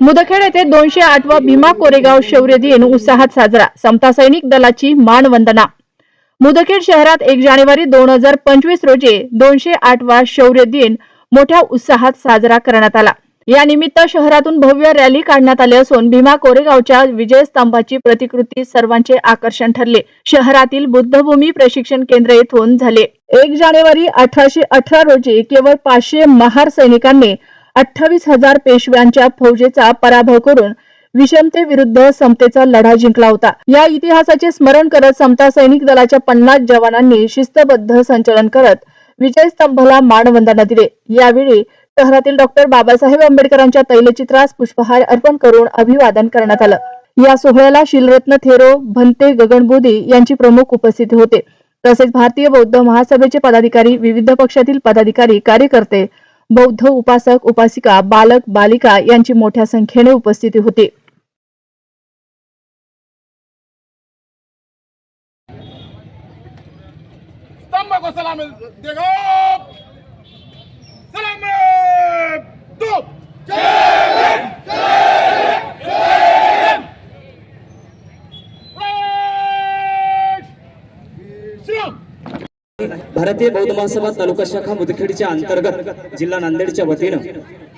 मुदखेड येथे दोनशे आठवा भीमा कोरेगाव शौर्य दिन उत्साहात साजरा. समता सैनिक दलाची मानवंदना मुदखेड शहरात एक जानेवारी दोन हजार पंचवीस रोजी दोनशे आठवा शौर्य दिन मोठ्या उत्साहात साजरा करण्यात आला. या निमित्त शहरातून भव्य रॅली काढण्यात आली असून भीमा कोरेगावच्या विजय स्तंभाची प्रतिकृती सर्वांचे आकर्षण ठरले. शहरातील बुद्धभूमी प्रशिक्षण केंद्र येथून झाले. एक जानेवारी अठराशे अठरा रोजी केवळ पाचशे महार सैनिकांनी अठ्ठावीस हजार पेशव्यांच्या फौजेचा पराभव करून विषमतेविरुद्ध समतेचा लढा जिंकला होता. या इतिहासाचे स्मरण करत समता सैनिक दलाच्या पन्नास जवानांनी शिस्तबद्ध संचलन करत विजय स्तंभाला मानवंदना दिले. यावेळी शहरातील डॉक्टर बाबासाहेब आंबेडकरांच्या तैलचित्रास पुष्पहार अर्पण करून अभिवादन करण्यात आलं. या सोहळ्याला शिलरत्न थेरो भंते गगनबोधी यांची प्रमुख उपस्थिती होते. तसेच भारतीय बौद्ध महासभेचे पदाधिकारी विविध पक्षातील पदाधिकारी कार्यकर्ते बौद्ध उपासक उपासिका बालक बालिका यांची मोठ्या संख्येने उपस्थिती होती. स्तंभ को सलाम दो श्रीराम भारतीय बौद्ध महासभा तालुका शाखा मुदखेडच्या अंतर्गत जिल्हा नांदेडच्या वतीनं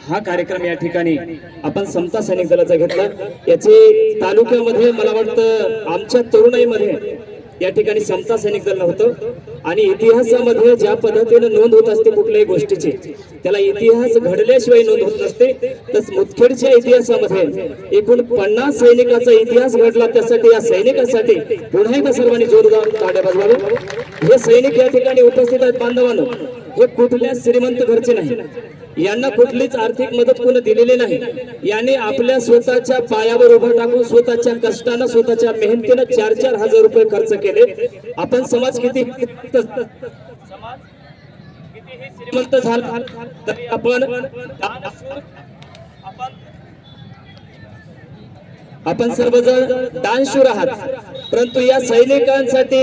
हा कार्यक्रम या ठिकाणी आपण समता सैनिक दलाचा घेतला. याचे तालुक्यामध्ये मला वाटतं आमच्या तरुणाईमध्ये या ठिकाणी समता सैनिक दल नव्हतं. आणि इतिहासामध्ये ज्या पद्धतीनं नोंद होत असते कुठल्याही गोष्टीची त्याला इतिहास घडल्याशिवाय नोंद होत नसते. तस मुदखेडच्या इतिहासामध्ये एकूण पन्नास सैनिकाचा इतिहास घडला त्यासाठी या सैनिकासाठी पुन्हा एकदा सर्वांनी जोरदार ताड्या वाजवाव्या हे सैनिक या ठिकाणी उपस्थित आहेत बांधवांनो हे कुठल्या श्रीमंत घरचे नाही. यांना कुठलीच आर्थिक मदत कोणी दिलेली नाही. याने आपल्या स्वतःच्या पायावर उभं टाकून स्वतःच्या कष्टानं स्वतःच्या मेहनतीनं चार चार हजार रुपये खर्च केले. आपण समाज किती श्रीमंत झाला. आपण आपण सर्वजण दानशूर आहात. परंतु या सैनिकांसाठी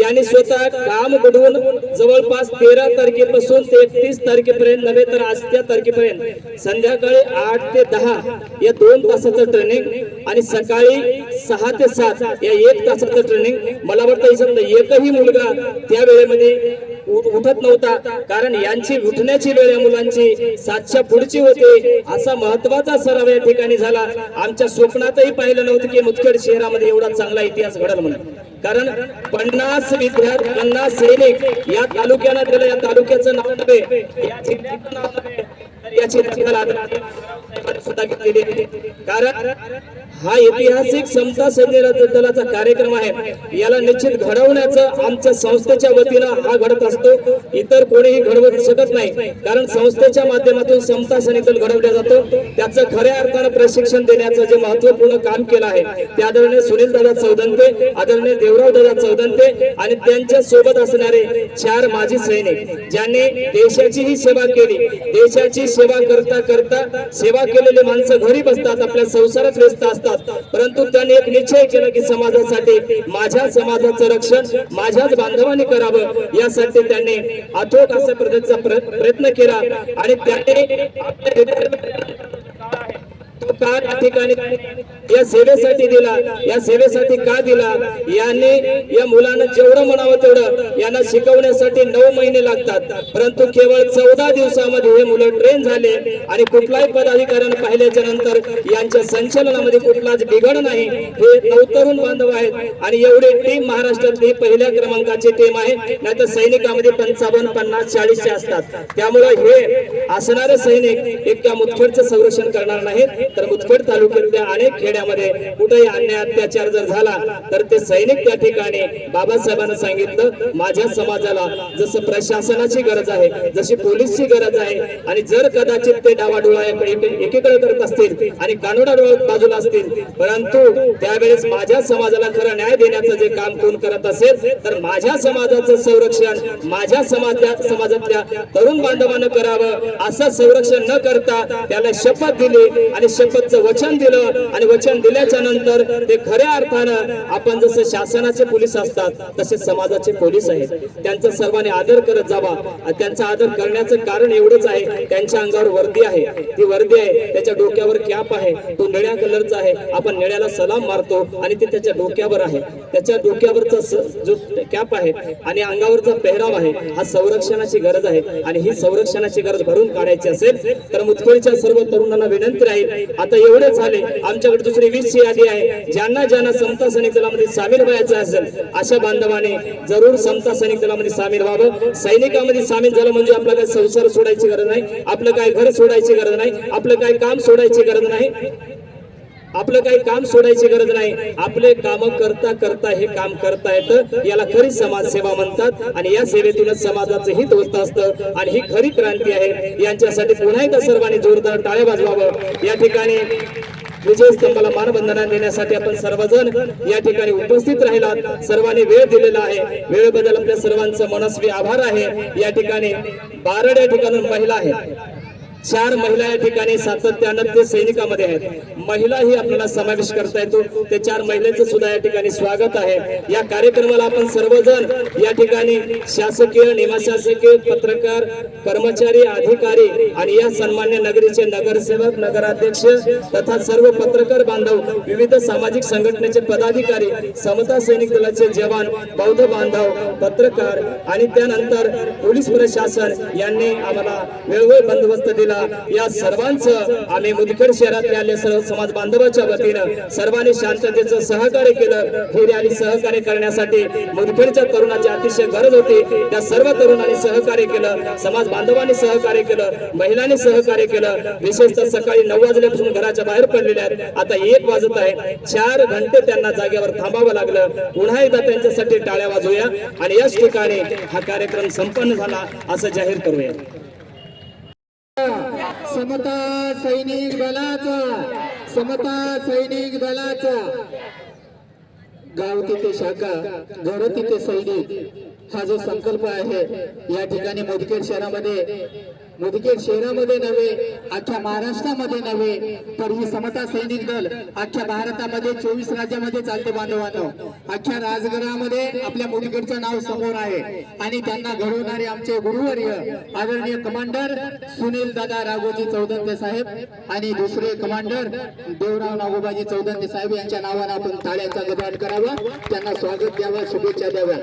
यांनी स्वतः काम घडवून जवळपास तेरा तारखेपासून ते एकतीस तारखेपर्यंत नव्हे तर आजच्या तारखेपर्यंत संध्याकाळी आठ ते दहा या दोन तासाचं ट्रेनिंग आणि सकाळी सहा ते सात या एक तासाचं ट्रेनिंग मला वाटतं एकही मुलगा त्या वेळेमध्ये उठत नव्हता. कारण यांची उठण्याची वेळ या मुलांची सातच्या पुढची होते. असा महत्त्वाचा सराव या ठिकाणी झाला. आमच्या स्वप्नातही पाहिलं नव्हतं की मुदखेड शहरामध्ये एवढा चांगला इतिहास घडल म्हणून. कारण पन्नास विद्यार्थी पन्नास सैनिक या तालुक्यानं दिलं या तालुक्याचं नाव नव्हे. या जिल्ह्याचं नाव नव्हे. याची रचना सुद्धा घेतलेली कारण हा ऐतिहासिक समता सैन्य दलाचा कार्यक्रम आहे. याला निश्चित घडवण्याचं आमच्या संस्थेच्या वतीनं हा घडत असतो. इतर कोणीही घडवत शकत नाही. कारण संस्थेच्या माध्यमातून समता सैनिक दल जातो. त्याचं खऱ्या अर्थानं प्रशिक्षण देण्याचं जे महत्त्वपूर्ण काम केलं आहे ते आदरणीय सुनील दादा चौदंते आदरणीय देवराव दादा चौदंते आणि त्यांच्यासोबत असणारे चार माजी सैनिक ज्यांनी देशाचीही सेवा केली. देशाची सेवा करता करता सेवा केलेले माणसं घरी बसतात आपल्या संसारात व्यस्त असतात. परंतु त्यांनी एक निश्चय केला की समाजासाठी माझ्या समाजाचं रक्षण माझ्याच बांधवांनी करावं. यासाठी त्यांनी अथोट अशा पद्धतीचा प्रयत्न केला. आणि त्याने तो का या ठिकाणी या सेवेसाठी दिला. या सेवेसाठी का दिला? याने या मुलांना जेवढं म्हणावं तेवढं यांना शिकवण्यासाठी नऊ महिने लागतात. परंतु केवळ चौदा दिवसामध्ये हे मुलं ट्रेन झाले आणि कुठलाही पदाधिकाऱ्यानं पाहिल्याच्या नंतर यांच्या संचलनामध्ये कुठलाच बिघड नाही. हे नवतरुण बांधव आहेत आणि एवढे टीम महाराष्ट्रातली पहिल्या क्रमांकाची टीम आहे. नाहीतर सैनिकामध्ये पंचावन्न पन्नास चाळीसचे असतात. त्यामुळे हे असणारे सैनिक एक त्या मुदखेडचं संरक्षण करणार नाहीत. तर मुदखेड तालुक्यातल्या अनेक खेळ खेड्यामध्ये कुठेही अन्याय अत्याचार जर झाला तर ते सैनिक त्या ठिकाणी बाबासाहेबांना सांगितलं माझ्या समाजाला जसं प्रशासनाची गरज आहे जशी पोलीसची गरज आहे आणि जर कदाचित ते डावाडोळा एकीकडे करत असतील आणि कानोडा बाजूला असतील परंतु त्यावेळेस माझ्या समाजाला खरं न्याय देण्याचं जे काम कोण करत असेल तर माझ्या समाजाचं संरक्षण माझ्या समाजा समाजातल्या तरुण बांधवानं करावं असं संरक्षण न करता त्याला शपथ दिली आणि शपथचं वचन दिलं आणि वचन दिल्याच्या नंतर ते खऱ्या अर्थानं आपण जसं शासनाचे पोलीस असतात तसे समाजाचे पोलीस आहेत. त्यांचा सर्वांनी आदर करत जावा. त्यांचा आदर करण्याचं कारण एवढंच आहे त्यांच्या अंगावर वर्दी आहे. ती वर्दी आहे त्याच्या डोक्यावर कॅप आहे. तो निळ्या कलरचा आहे. आपण निळ्याला सलाम मारतो आणि ते त्याच्या डोक्यावर आहे. त्याच्या डोक्यावरचा जो कॅप आहे आणि अंगावरचा पेहराव आहे हा संरक्षणाची गरज आहे. आणि ही संरक्षणाची गरज भरून काढायची असेल तर मुतखेडच्या सर्व तरुणांना विनंती राहील आता एवढे झाले आमच्याकडे दुसरी वीस ची यादी आहे. ज्यांना ज्यांना समता सैनिक दलामध्ये सामील व्हायचं असेल अशा बांधवाने जरूर समता सैनिक दलामध्ये सामील व्हावं. सैनिकामध्ये सामील झालं म्हणजे आपला काय संसार सोडायची गरज नाही आपलं काय घर सोडायची गरज नाही आपलं काय काम सोडायची गरज नाही. आपलं काही काम सोडायची गरज नाही. आपले काम करता करता हे काम करता येतं. याला खरी समाजसेवा म्हणतात आणि या सेवेतूनच समाजाचं हित होत असतं आणि ही खरी क्रांती आहे. यांच्यासाठी पुन्हा एकदा सर्वांनी जोरदार टाळ्या वाजवावं. या ठिकाणी विजय स्तंभाला मानवंदना देण्यासाठी आपण सर्वजण या ठिकाणी उपस्थित राहिलात. सर्वांनी वेळ दिलेला आहे. वेळेबद्दल आपल्या सर्वांचं मनस्वी आभार आहे. या ठिकाणी बारड या ठिकाणी महिला आहे चार महिला या ठिकाणी सातत्यानं ते सैनिकामध्ये आहेत. महिलाही आपल्याला समावेश करता येतो. ते चार महिलेचं सुद्धा या ठिकाणी स्वागत आहे. या कार्यक्रमाला आपण सर्वजण या ठिकाणी शासकीय निमशासकीय पत्रकार कर्मचारी अधिकारी आणि या सन्मान्य नगरीचे नगरसेवक नगराध्यक्ष तथा सर्व पत्रकार बांधव विविध सामाजिक संघटनेचे पदाधिकारी समता सैनिक दलाचे जवान बौद्ध बांधव पत्रकार आणि त्यानंतर पोलीस प्रशासन यांनी आम्हाला वेळोवेळी बंदोबस्त दिला. या सर्वांचं आम्ही मुदखेड शहरातल्या आले समाज बांधवाच्या वतीनं सर्वांनी शांततेचं सहकार्य केलं. ही रॅली सहकार्य करण्यासाठी मुदखेडच्या तरुणाची अतिशय गरज होती. त्या सर्व तरुणांनी सहकार्य केलं समाज बांधवांनी सहकार्य केलं महिलांनी सहकार्य केलं. विशेषतः सकाळी नऊ वाजल्यापासून घराच्या बाहेर पडलेल्या आहेत. आता एक वाजत आहे. चार घंटे त्यांना जागेवर थांबावं लागलं. पुन्हा एकदा त्यांच्यासाठी टाळ्या वाजवूया आणि याच ठिकाणी हा कार्यक्रम संपन्न झाला असं जाहीर करूया. समता सैनिक दलाचा समता सैनिक दलाचा. गाव तिथे शाखा घर तिथे सैनिक. हा जो संकल्प आहे या ठिकाणी मुदखेड शहरामध्ये मुदखेड शहरामध्ये नव्हे अख्ख्या महाराष्ट्रामध्ये नव्हे तर ही समता सैनिक दल अख्ख्या भारतामध्ये चोवीस राज्यामध्ये चालते बांधवांनो. अख्ख्या राजगडामध्ये आपल्या मुदखेडचं नाव समोर आहे. आणि त्यांना घडवणारे आमचे गुरुवर्य आदरणीय कमांडर सुनील दादा राघोजी चौदंते साहेब आणि दुसरे कमांडर देवराव नागोबाजी चौदंते साहेब यांच्या नावानं आपण ताळ्याचा गदाट करावा. त्यांना स्वागत द्यावा शुभेच्छा द्याव्या.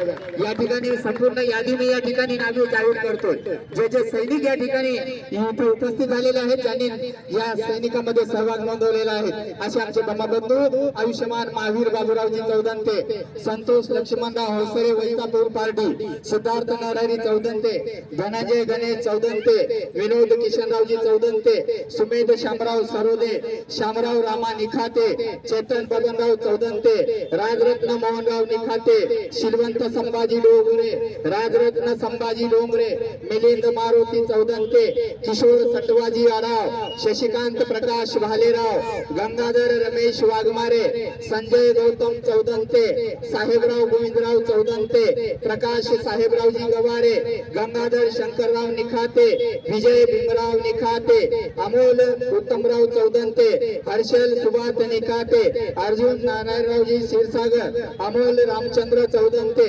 या ठिकाणी संपूर्ण यादी मी या ठिकाणी नावे जाहीर करतोय. जे जे सैनिक या ठिकाणी इथे उपस्थित झालेले आहेत ज्यांनी या सैनिकांमध्ये सहभाग नोंदवलेला आहे. असे आमचे बंधू आयुष्यमान महावीर बाबूरावजी चौदंते संतोष लक्ष्मणराव होसरे वैतापूर पार्टी सिद्धार्थ नरहरी चौदंते धनंजय गणेश चौदंते विनोद किशनरावजी चौदंते सुमेध शामराव सरोदे शामराव रामा निखाते चेतन बबनराव चौदंते राजरत्न मोहनराव निखाते शिलवंत संभाजी डोंगरे राजरत्न संभाजी डोंगरे मिलिंद मारुती चौदंते किशोर सटवाजी यादव शशिकांत प्रकाश भालेराव गंगाधर रमेश वाघमारे संजय गौतम चौदंते साहेबराव गोविंदराव चौदंते प्रकाश साहेबरावजी गवारे गंगाधर शंकरराव निखाते विजय भीमराव निखाते अमोल उत्तमराव चौदंते हर्षल सुभाष निखाते अर्जुन नारायणरावजी क्षीरसागर अमोल रामचंद्र चौदंते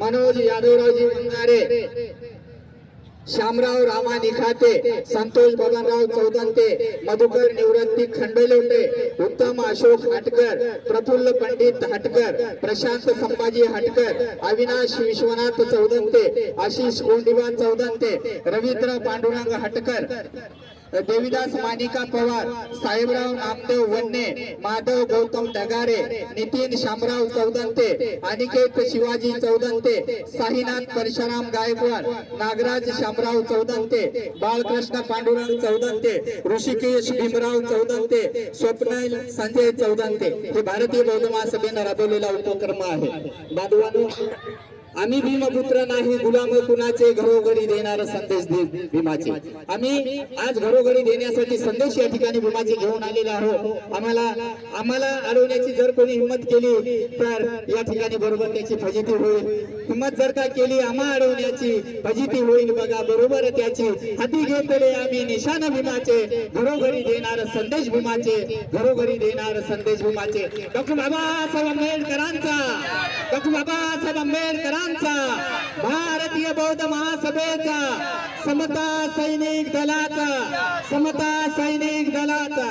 मनोज यादवरावजी वंगारे श्यामराव रामा निखाते संतोष बबनराव चौदंते मधुकर निवृत्ती खंडलोटे उत्तम अशोक हटकर प्रफुल्ल पंडित हटकर प्रशांत संभाजी हटकर अविनाश विश्वनाथ चौदंते आशिष गोंदिबा चौदंते रवींद्र पांडुरंग हटकर. देविदास मानिका पवार साहेबराव नामदेव वन्ने माधव गौतम ढगारे नितीन शामराव चौदंते अनिकेत शिवाजी चौदंते साईनाथ परशुराम गायकवाड नागराज शामराव चौदंते बाळकृष्ण पांडुरंग चौदंते ऋषिकेश भीमराव चौदंते स्वप्नील संजय चौदंते. हे भारतीय बौद्ध महासभेनं राबवलेला उपक्रम आहे. बांधवांनो आम्ही भीमपुत्र नाही गुलाम कुणाचे घरोघरी देणारा संदेश दे भीमाचे. आम्ही आज घरोघरी देण्यासाठी संदेश या ठिकाणी भीमाचे घेऊन आलेले आहोत. आम्हाला आम्हाला अडवण्याची जर कोणी हिंमत केली तर या ठिकाणी बरोबर त्याची फजिती होईल. हिंमत जर का केली आम्हा अडवण्याची फजिती होईल. बघा बरोबर त्याची हाती घेतले आम्ही निशाण भीमाचे. घरोघरी देणार संदेश भीमाचे. घरोघरी देणार संदेश भीमाचे. डॉक्टर बाबासाहेब आंबेडकरांचा डॉक्टर बाबासाहेब आंबेडकर महिलांचा भारतीय बौद्ध महासभेचा समता सैनिक दलाचा समता सैनिक दलाचा.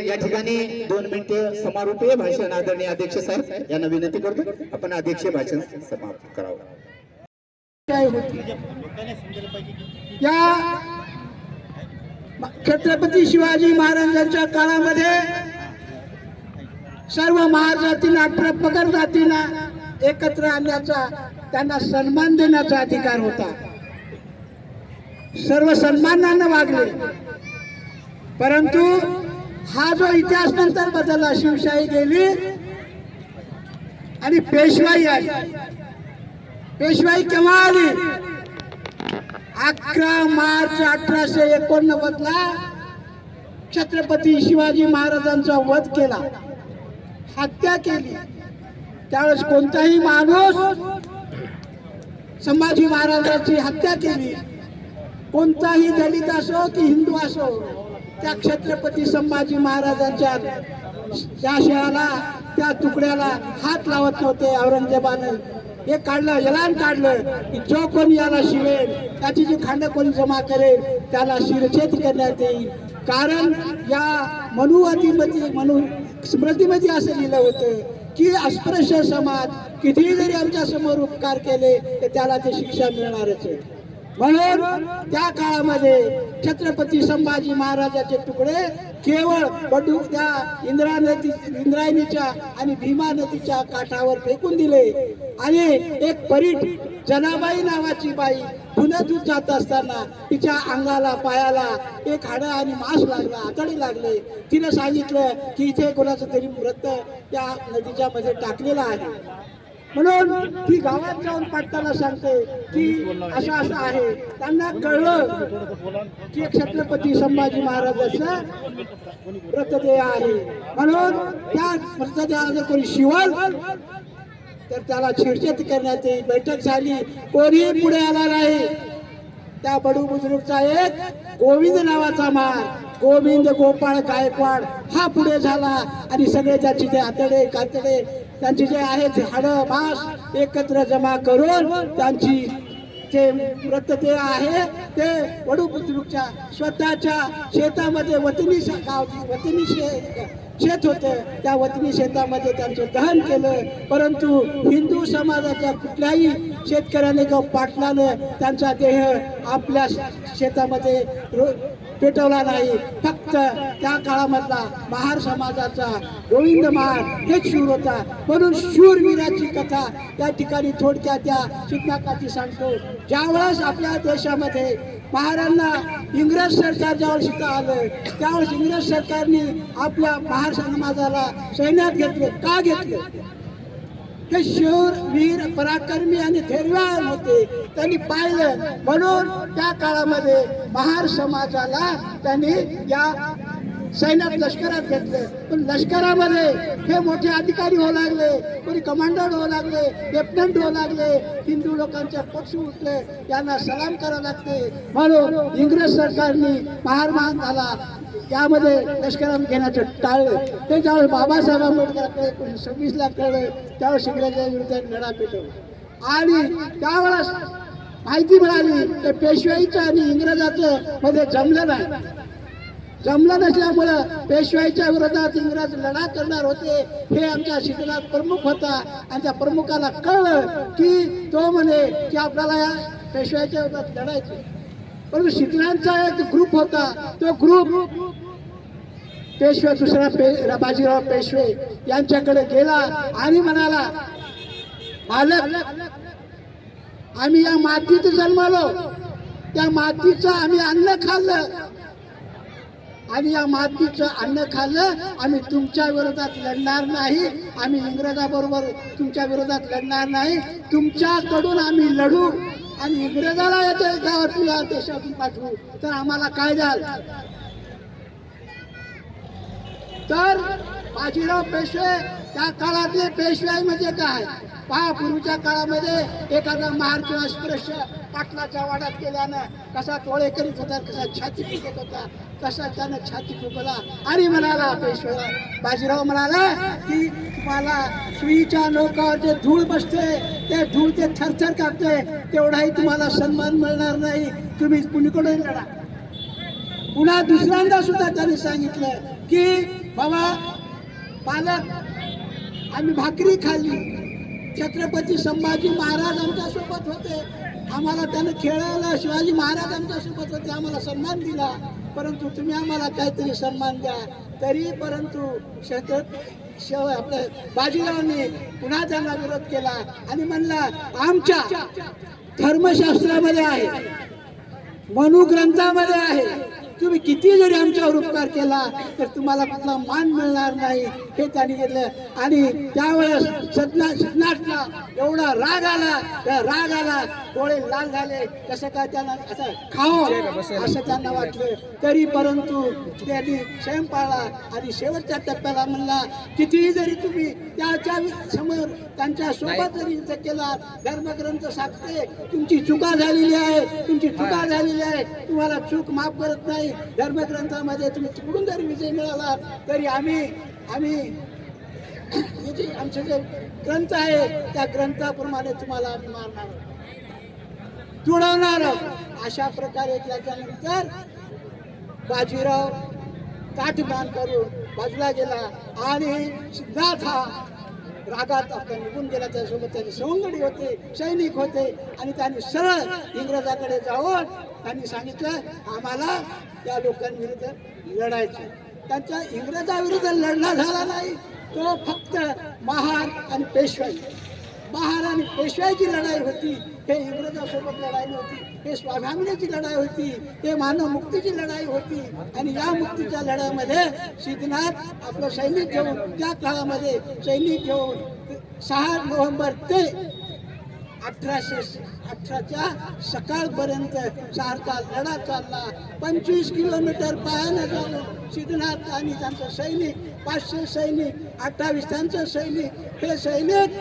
या ठिकाणी दोन मिनिटे समारोपीय भाषण आदरणीय अध्यक्ष साहेब. यांना विनंती करतो आपण अध्यक्ष भाषण समाप्त करावं. या छत्रपती शिवाजी महाराजांच्या काळामध्ये सर्व महाजातीला प्रपकर जातींना एकत्र आणण्याचा त्यांना सन्मान देण्याचा अधिकार होता. सर्व सन्मानानं वागले. परंतु हा जो इतिहास नंतर बदलला शिवशाही गेली आणि पेशवाई आली. पेशवाई केव्हा आली? अकरा मार्च अठराशे एकोणनव्वद ला छत्रपती शिवाजी महाराजांचा वध केला. हत्या केली. त्यावेळेस कोणताही माणूस संभाजी महाराजांची हत्या केली. कोणताही दलित असो की हिंदू असो त्या छत्रपती संभाजी महाराजांच्या त्या शहराला त्या तुकड्याला हात लावत नव्हते औरंगजेबानं. हे काढलं एलान काढलं की जो कोणी याला शिवेल त्याची जी खांड कोणी जमा करेल त्याला शिरछेद करण्यात येईल. कारण या मनुवादीमध्ये मनु स्मृतीमध्ये असं लिहिलं होतं की अस्पृश्य समाज कितीही जरी आमच्यासमोर उपकार केले तर त्याला ते शिक्षा मिळणारच आहे. म्हणून त्या काळामध्ये छत्रपती संभाजी महाराजाचे तुकडे केवळ बडू त्या इंद्रा नदी इंद्रायणीच्या आणि भीमा नदीच्या काठावर फेकून दिले. आणि एक परीट जनाबाई नावाची बाई पुण्यातून जात असताना तिच्या अंगाला पायाला एक हाडं आणि मांस लागला आतडी लागले. तिनं सांगितलं की इथे कोणाचं तरी मृत त्या नदीच्या मध्ये टाकलेला आहे. म्हणून ती गावात जाऊन पाटताना सांगते की असं असं आहे. त्यांना कळलं की एक छत्रपती संभाजी महाराजांचं मृतदेह आहे. म्हणून त्या मृतदेहाला जर कोणी शिवल तर त्याला छेडछेद करण्यात येईल बैठक झाली. कोणी पुढे आला नाही. त्या बडू बुजुर्गचा एक गोविंद नावाचा मार गोविंद गोपाळ गायकवाड हा पुढे झाला. आणि सगळे त्याची ते आतडे कातडे त्यांचे जे आहेत हाडं मास एकत्र जमा करून त्यांची जे मृतदेह आहे ते वडू बुद्रुकच्या स्वतःच्या शेतामध्ये वतनी गावची गाव वतनी शे शेत होतं. त्या वतनी शेतामध्ये त्यांचं दहन केलं. परंतु हिंदू समाजाच्या कुठल्याही शेतकऱ्याने किंवा पाटलानं त्यांचा देह आपल्या शेतामध्ये रो- पेटवला नाही. फक्त त्या काळामधला महार समाजाचा गोविंद महार हेच शूर होता. म्हणून शूरवीराची कथा त्या ठिकाणी थोडक्या त्या शिकनाकाची सांगतो. ज्यावेळेस आपल्या देशामध्ये महारांना इंग्रज सरकार ज्यावेळेस इथं आलं त्यावेळेस इंग्रज सरकारने आपल्या महार समाजाला सैन्यात घेतलं. का घेतलं? ते शूर वीर पराक्रमी आणि धैर्यवान होते. त्यांनी पाहिलं. म्हणून त्या काळामध्ये महार समाजाला त्यांनी या सैन्यात लष्करात घेतलं. पण लष्करामध्ये हे मोठे अधिकारी होऊ लागले कोणी कमांडर होऊ लागले लेफ्टनंट होऊ लागले. हिंदू लोकांच्या पक्ष उठले त्यांना सलाम करावं लागते. म्हणून इंग्रज सरकारने महार महान त्यामध्ये लष्करात घेण्याचं टाळलं ते ज्यावेळेस बाबासाहेब आंबेडकरांकडे एकोणीसशे सव्वीसला कळलं त्यावेळेस इंग्रजांच्या विरुद्ध लढा पेटवला. आणि त्यावेळेस माहिती मिळाली तर पेशवाईचं आणि इंग्रजाचं मध्ये जमलं नाही. जमलं नसल्यामुळं पेशवाईच्या विरोधात इंग्रज लढा करणार होते हे आमच्या शिक्षणात प्रमुख होता. आणि त्या प्रमुखाला कळलं की तो म्हणे की आपल्याला या पेशवाईच्या विरोधात लढायचं परंतु शिकण्यांचा एक ग्रुप होता तो ग्रुप पेशवे दुसरा पे बाजीराव पेशवे यांच्याकडे गेला आणि म्हणाला मालक आम्ही या मातीत जन्मालो. त्या मातीचं आम्ही अन्न खाल्लं. आणि या मातीचं अन्न खाल्लं आम्ही तुमच्या विरोधात लढणार नाही. आम्ही इंग्रजाबरोबर तुमच्या विरोधात लढणार नाही. तुमच्याकडून आम्ही लढू. आणि इंग्रजाला याच्या गावातून या देशातून पाठवू तर आम्हाला काय द्याल? तर बाजीराव पेशवे त्या काळातले पेशवाई म्हणजे काय? पहा पूर्वीच्या काळामध्ये एखादा महार किंवा पाटलाच्या वाड्यात गेल्यानं कसा टोळे करीत होता कसा छाती फुकत होता कसा त्यानं छाती फुकला आणि म्हणाला पेशवा बाजीराव म्हणाला की तुम्हाला सुईच्या नौकावर जे धूळ बसते ते धूळ ते थरथर कापते तेवढाही तुम्हाला सन्मान मिळणार नाही. तुम्ही कुणीकडे लढा पुन्हा दुसऱ्यांदा सुद्धा त्याने सांगितलं की बाबा पालक आम्ही भाकरी खाल्ली. छत्रपती संभाजी महाराज आमच्यासोबत होते. आम्हाला त्यानं खेळवलं शिवाजी महाराज आमच्यासोबत होते आम्हाला सन्मान दिला. परंतु तुम्ही आम्हाला काहीतरी सन्मान द्या. तरी परंतु छत्र शेव आपल्या बाजीरावांनी पुन्हा त्यांना विरोध केला आणि म्हणला आमच्या धर्मशास्त्रामध्ये आहे मनुग्रंथामध्ये आहे. तुम्ही किती जरी आमच्यावर उपकार केला तर तुम्हाला कुठला मान मिळणार नाही. हे त्यांनी घेतलं. आणि त्यावेळेस सदना सदनाटला एवढा राग आला. त्या राग आला डोळे लाल झाले कसं काय त्यांना असं खावं? असं त्यांना वाटलं. तरी परंतु त्यांनी संयम पाळला आणि शेवटच्या टप्प्याला म्हणला कितीही जरी तुम्ही त्याच्यासमोर त्यांच्यासोबत जरी केला धर्मग्रंथ सांगते तुमची चुका झालेली आहे तुमची चुका झालेली आहे तुम्हाला चूक माफ करत नाही धर्मग्रंथामध्ये तुम्ही चुकडून जरी विजय मिळाला तरी आम्ही आम्ही आमचे जे ग्रंथ आहे त्या ग्रंथाप्रमाणे तुम्हाला आम्ही मारणार. तुडवणार अशा प्रकारे त्याच्यानंतर बाजीराव काठमान करून बाजूला गेला आणि सिद्धार्थ हा रागात आपला निघून गेला. त्यासोबत त्याचे सवंगडी होते सैनिक होते आणि त्यांनी सरळ इंग्रजाकडे जाऊन त्यांनी सांगितलं आम्हाला त्या लोकांविरुद्ध लढायचं त्यांच्या इंग्रजाविरुद्ध लढला झाला नाही. तो फक्त महार आणि पेशवाई. महाराणी पेशव्याची लढाई होती हे इंग्रजासोबत लढाई नव्हती हे स्वाभिमानाची लढाई होती हे मानव मुक्तीची लढाई होती. आणि या मुक्तीच्या लढाईमध्ये सिद्धनाथ आपलं सैनिक घेऊन त्या काळामध्ये सैनिक घेऊन सहा नोव्हेंबर ते अठराशे अठराच्या सकाळपर्यंत सारखा लढा चालला. पंचवीस किलोमीटर पायानं जाऊन सिद्धनाथ आणि त्यांचं सैनिक पाचशे सैनिक अठ्ठावीस त्यांचं सैनिक हे सैनिक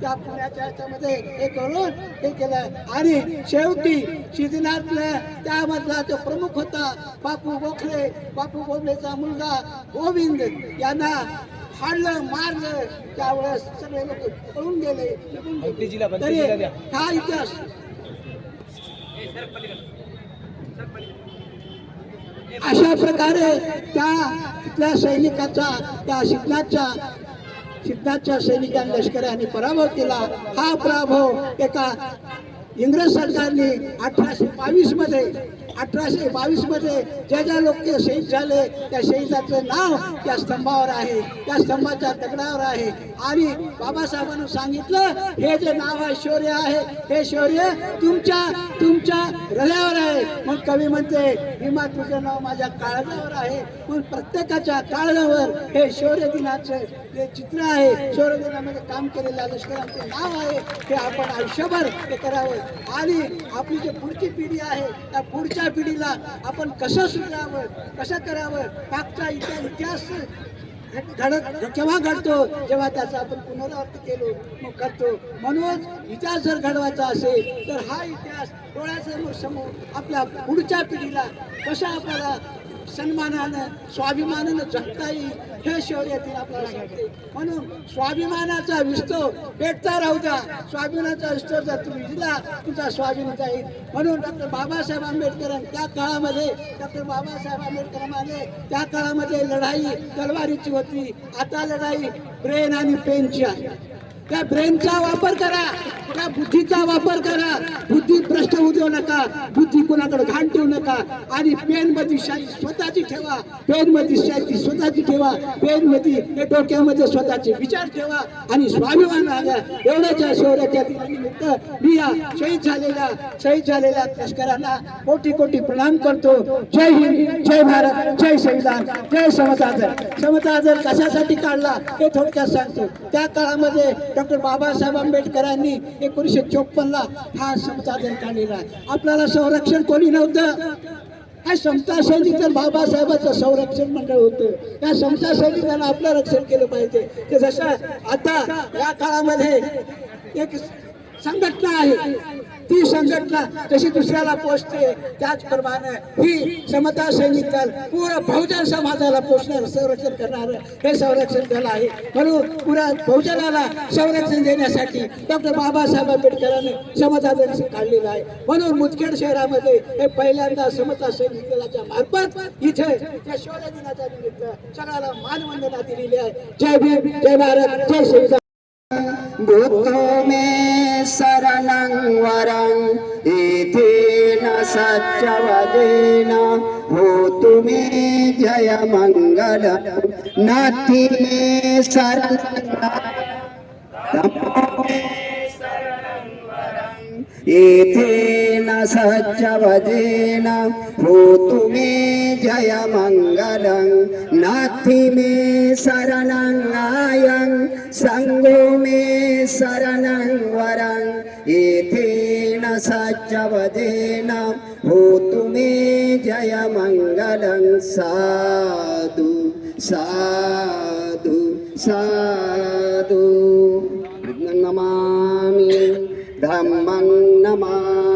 त्या पुण्याच्या ह्याच्यामध्ये हे करून हे केलं आणि शेवटी सिद्धनाथनं त्यामधला तो प्रमुख होता बापू गोखले बापू गोखलेचा मुलगा गोविंद यांना हाडलं मारलं. त्यावेळेस सगळे लोक पळून गेले. तरी हा इतिहास. अशा प्रकारे त्या तिथल्या सैनिकाचा त्या सिद्धनाथच्या सिद्धनाथच्या सैनिकांनी लष्कराने पराभव केला. हा पराभव एका इंग्रज सरकारने अठराशे बावीसमध्ये अठराशे बावीसमध्ये ज्या ज्या लोक शहीद झाले त्या शहीदाचं नाव त्या स्तंभावर आहे. त्या स्तंभाच्या दगडावर आहे. आणि बाबासाहेबांनी सांगितलं हे जे नाव आहे शौर्य आहे. हे शौर्य तुमच्या तुमच्या हृदयावर आहे. मग कवी म्हणते हिमा तुझं नाव माझ्या काळजावर आहे. मग प्रत्येकाच्या काळजावर हे शौर्य दिनाचं जे चित्र आहे शौर्य दिनामध्ये काम केलेल्या लष्करांचे नाव आहे हे आपण आयुष्यभर ते करावं. आणि आपली जी पुढची पिढी आहे त्या पुढच्या पिढीला आपण कसं सुधारावं कसं करावं मागचा इतिहास इतिहास घडत केव्हा घडतो? जेव्हा त्याचा आपण पुनरावृत्ती केलो मग करतो. म्हणून इतिहास जर घडवायचा असेल तर हा इतिहास डोळ्यासमोर समोर आपल्या पुढच्या पिढीला कशा आपल्याला सन्मानानं स्वाभिमानानं जगता येईल हे शौर्य दिन आपल्याला सांगते. म्हणून स्वाभिमानाचा विस्तव पेटता राहू द्या. स्वाभिमानाचा विस्तव जर तुम्ही दिला तुमचा स्वाभिमान जाईल. म्हणून डॉक्टर बाबासाहेब आंबेडकर त्या काळामध्ये डॉक्टर बाबासाहेब आंबेडकर त्या काळामध्ये लढाई तलवारीची होती. आता लढाई ब्रेन आणि पेनची आहे. त्या ब्रेनचा वापर करा. त्या बुद्धीचा वापर करा. बुद्धी भ्रष्ट होऊ देऊ नका. बुद्धी कोणाकडे घाण ठेवू नका. आणि पेन मध्ये शाही स्वतःची ठेवा. पेन मध्ये शाही स्वतःची ठेवा. पेन मध्ये हे डोक्यामध्ये स्वतःचे विचार ठेवा आणि स्वाभिमान राहा एवढ्याच्या शौर्याच्या निमित्त मी या शहीद झालेल्या शहीद झालेल्या लष्करांना कोटी कोटी प्रणाम करतो. जय हिंद जय भारत जय संविधान जय समता जर कशासाठी काढला हे थोडक्यात सांगतो. त्या काळामध्ये डॉक्टर बाबासाहेब आंबेडकरांनी एकोणीसशे चोपन्नला हा समतादर काढलेला आपल्याला संरक्षण कोणी नव्हतं. हा समता सैनिक तर बाबासाहेबांचं संरक्षण मंडळ होतं या समता सैनिकांना आपलं रक्षण केलं पाहिजे. ते जसं आता या काळामध्ये एक संघटना आहे. ती संघटना जशी दुसऱ्याला पोचते त्याचप्रमाणे ही समता सैनिक दल पूर्ण बहुजन समाजाला पोचणार संरक्षण करणार हे संरक्षण दल आहे. म्हणून पुरा बहुजनाला संरक्षण देण्यासाठी डॉक्टर बाबासाहेब आंबेडकरांनी समता दल काढलेलं आहे. म्हणून मुदखेड शहरामध्ये हे पहिल्यांदा समता सैनिक दलाच्या मार्फत इथे या शौर्य दिनाच्या निमित्त सगळ्याला मानवंदना दिलेली आहे. जय भीम जय भारत जय श्रीराम शरणं वरं एतेन सच्चवदेन हो तुम्ही जय मङ्गल नाथि मे एतेन सत्यवदेन होतु मे जय मङ्गलं नाथि मे शरणं सङ्गो मे शरणं वरं। एतेन सच्चवदेन। होतु मे जय मङ्गलं साधु साधु साधु। नमामि धम्मं नमामि।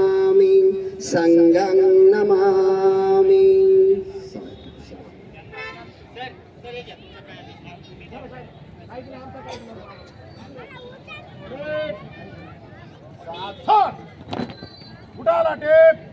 सङ्गं नमामि। सावधान उडाला टेप।